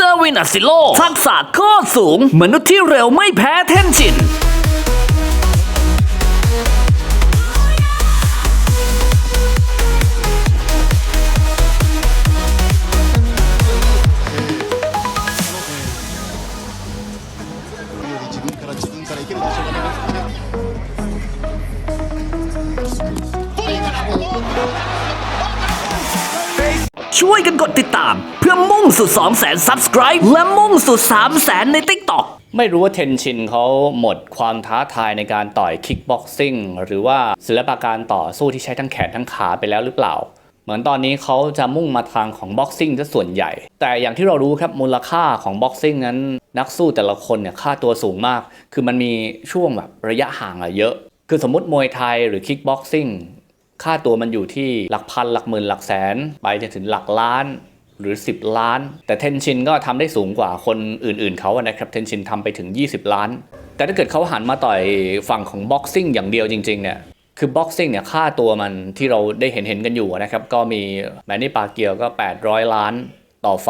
เจอวินอาซิโล ทักษะโคตรสูง มนุษย์ที่เร็วไม่แพ้เทนชิน ช่วยกันกดติดตาม เพื่อมุ่งสู่2 0 0 0 0 subscribe และมุ่งสู่ 3 0 0 0 0 0 ใน TikTok ไม่รู้ว่าเทนชินเขาหมดความท้าทายในการต่อยคิกบ็อกซิ่งหรือว่าศิลปะการต่อสู้ที่ใช้ทั้งแขนทั้งขาไปแล้วหรือเปล่า เหมือนตอนนี้เขาจะมุ่งมาทางของบ็อกซิ่งซะส่วนใหญ่ แต่อย่างที่เรารู้ครับมูลค่าของบ็อกซิ่งนั้นนักสู้แต่ละคนเนี่ยค่าตัวสูงมาก คือมันมีช่วงแบบระยะห่างอะเยอะ คือสมมติมวยไทยหรือคิกบ็อกซิ่ง ค่าตัวมันอยู่ที่หลักพันหลักหมื่นหลักแสน ไปจนถึงหลักล้านหรือ 10 ล้าน แต่เทนชินก็ทำได้สูงกว่าคนอื่นๆเขาอะนะครับเทนชินทำไปถึง 20 ล้าน แต่ถ้าเกิดเขาหันมาต่อยฝั่งของบ็อกซิ่งอย่างเดียวจริงๆเนี่ยคือบ็อกซิ่งเนี่ยค่าตัวมันที่เราได้เห็นเห็นกันอยู่นะครับ ก็มีแมนนี่ปาเกียวก็ 800 ล้าน ต่อไฟ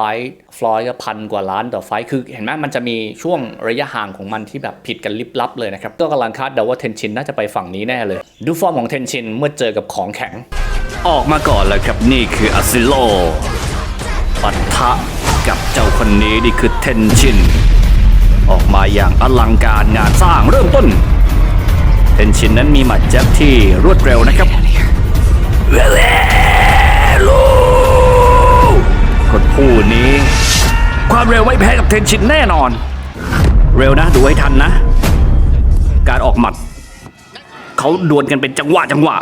ฟลอยก็พันกว่าล้านต่อไฟคือเห็นไหมมันจะมีช่วงระยะห่างของมันที่แบบผิดกันลิบลับเลยนะครับก็กำลังคาดเดาว่าเทนชินน่าจะไปฝั่งนี้แน่เลย ดูฟอร์มของเทนชินเมื่อเจอกับของแข็ง ออกมาก่อนแล้วครับนี่คืออาซิโลปะทะกับเจ้าคนนี้นี่คือเทนชินออกมาอย่างอลังการงานสร้างเริ่มต้น เทนชินนั้นมีหมัดแจ็บที่รวดเร็วนะครับ ความเร็วไม่แพ้กับเทนชินแน่นอน เร็วนะดูให้ทันนะ การออกหมัด เขาดวลกันเป็นจังหวะจังหวะ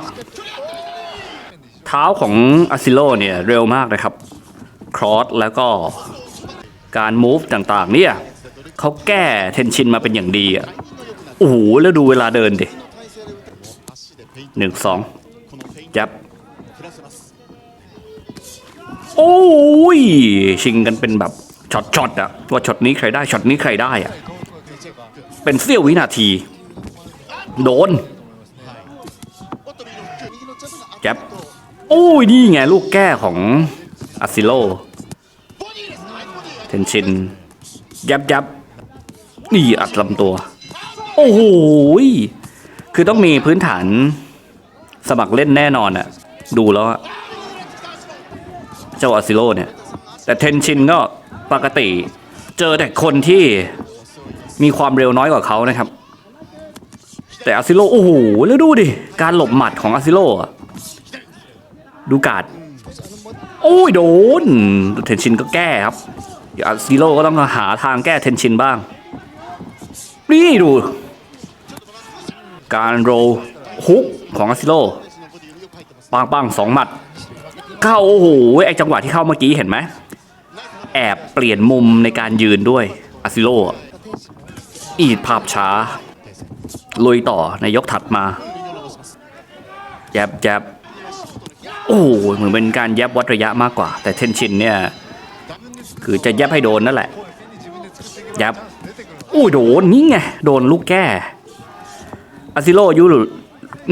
เท้าของอาซิโลเนี่ยเร็วมากนะครับ ครอสแล้วก็การมูฟต่างๆเนี่ยเขาแก้เทนชินมาเป็นอย่างดีอะโอ้โหแล้วดูเวลาเดินดิหนึ่งสองจับโอ้ย ชิงกันเป็นแบบ ช็อตช็อตอะว่าช็อตนี้ใครได้ช็อตนี้ใครได้อะเป็นเสี้ยววินาที โดนแจ็บโอ้ยนี่ไงลูกแก้ของอาซิโลเทนชินยับยับนี่อัดลำตัว โอ้โหคือต้องมีพื้นฐานสมัครเล่นแน่นอนอะดูแล้วเจ้าอาซิโลเนี่ย แต่เทนชินก็ ปกติ เจอแต่คนที่มีความเร็วน้อยกว่าเขานะครับ แต่อาซิโลโอ้โหแล้วดูดิ การหลบหมัดของอาซิโลดูการ์ดโอ้ยโดน เทนชินก็แก้ครับเดี๋ยวอาซิโลก็ต้องหาทางแก้เทนชินบ้าง นี่ดู การโรลฮุกของอาซิโลปังปังสองหมัด เข้าโอ้โหไอจังหวะที่เข้าเมื่อกี้เห็นไหม แอบเปลี่ยนมุมในการยืนด้วยอาซิโลอะอีดภาพช้า ลุยต่อในยกถัดมาแยบแยบโอ้เหมือนเป็นการแยบวัดระยะมากกว่า แต่เทนชินเนี่ย คือจะแยบให้โดนนั่นแหละแยบอู้โดนนี่ไง โดนลูกแก้อาซิโลยุ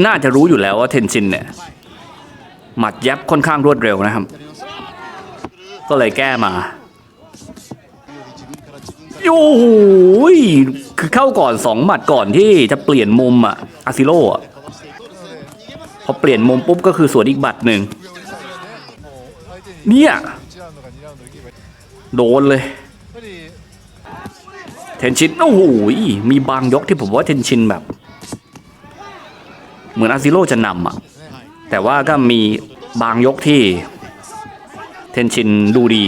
น่าจะรู้อยู่แล้วว่าเทนชินเนี่ย หมัดแยบค่อนข้างรวดเร็วนะครับ ก็เลยแก้มา โอ้โหยคือเข้าก่อนสองหมัดก่อนที่จะเปลี่ยนมุมอะอาซิโลอะพอเปลี่ยนมุมปุ๊บก็คือสวนอีกบัตรหนึ่งเนี่ย โดนเลย เทนชิน โอ้โห มีบางยกที่ผมว่าเทนชินแบบ เหมือนอาซิโลจะนำอะแต่ว่าก็มีบางยกที่ เทนชินดูดี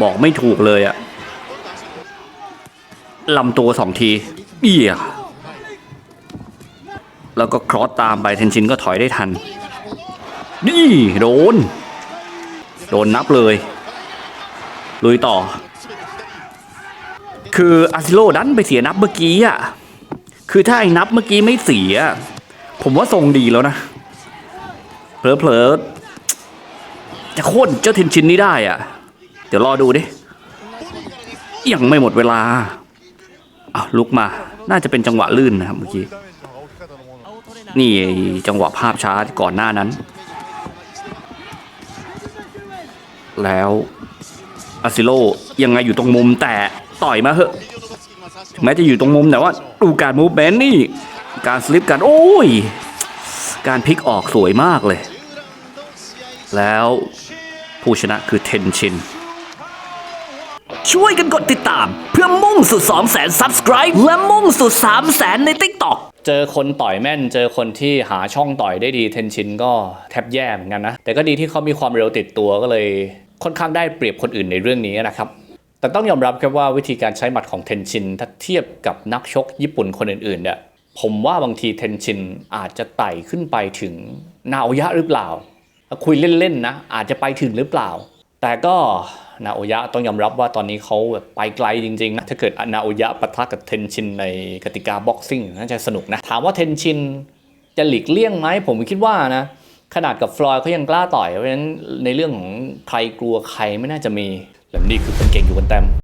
บอกไม่ถูกเลยอะ ลำตัวสองทีเอียแล้วก็ครอสตามไปเทนชินก็ถอยได้ทัน นี่ โดน โดนนับเลย ลุยต่อ คืออาซิโลดันไปเสียนับเมื่อกี้อะ คือถ้าไอ้นับเมื่อกี้ไม่เสีย ผมว่าทรงดีแล้วนะ เผลอๆ จะโค่นเจ้าเทนชินนี้ได้อะ เดี๋ยวรอดูดิ ยังไม่หมดเวลา อะลุกมา น่าจะเป็นจังหวะลื่นนะครับเมื่อกี้ นี่จังหวะภาพช้าก่อนหน้านั้น แล้วอาซิโลยังไงอยู่ตรงมุมแต่ต่อยมาเหอะถึงแม้จะอยู่ตรงมุมแต่ว่าดูการมูฟเมนต์นี่ การสลิปกันโอ้ย การพลิกออกสวยมากเลย แล้วผู้ชนะคือเทนชิน ช่วยกันกดติดตาม พื่อมุ่งสู่2 0 0 0 0 subscribe และมุ่งสู่3 0 0 0 0 0 ใน TikTok เจอคนต่อยแม่น เจอคนที่หาช่องต่อยได้ดีเทนชินก็แทบแย่เหมือนกันนะ แต่ก็ดีที่เขามีความเร็วติดตัวก็เลยค่อนข้างได้เปรียบคนอื่นในเรื่องนี้นะครับแต่ต้องยอมรับครับว่าวิธีการใช้หมัดของเทนชินถ้าเทียบกับนักชกญี่ปุ่นคนอื่นๆเนี่ยผมว่าบางทีเทนชินอาจจะไต่ขึ้นไปถึงนาโอยะหรือเปล่า คุยเล่นๆนะอาจจะไปถึงหรือเปล่า แต่ก็ นาโอยะต้องยอมรับว่าตอนนี้เขาแบบไปไกลจริงๆนะถ้าเกิดนาโอยะปะทะกับเทนชินในกติกาบ็อกซิ่งน่าจะสนุกนะ ถามว่าเทนชินจะหลีกเลี่ยงไหมผมคิดว่านะขนาดกับฟลอยด์เขายังกล้าต่อยเพราะฉะนั้นในเรื่องของใครกลัวใครไม่น่าจะมีและนี่คือเป็นเก่งอยู่บนแต้ม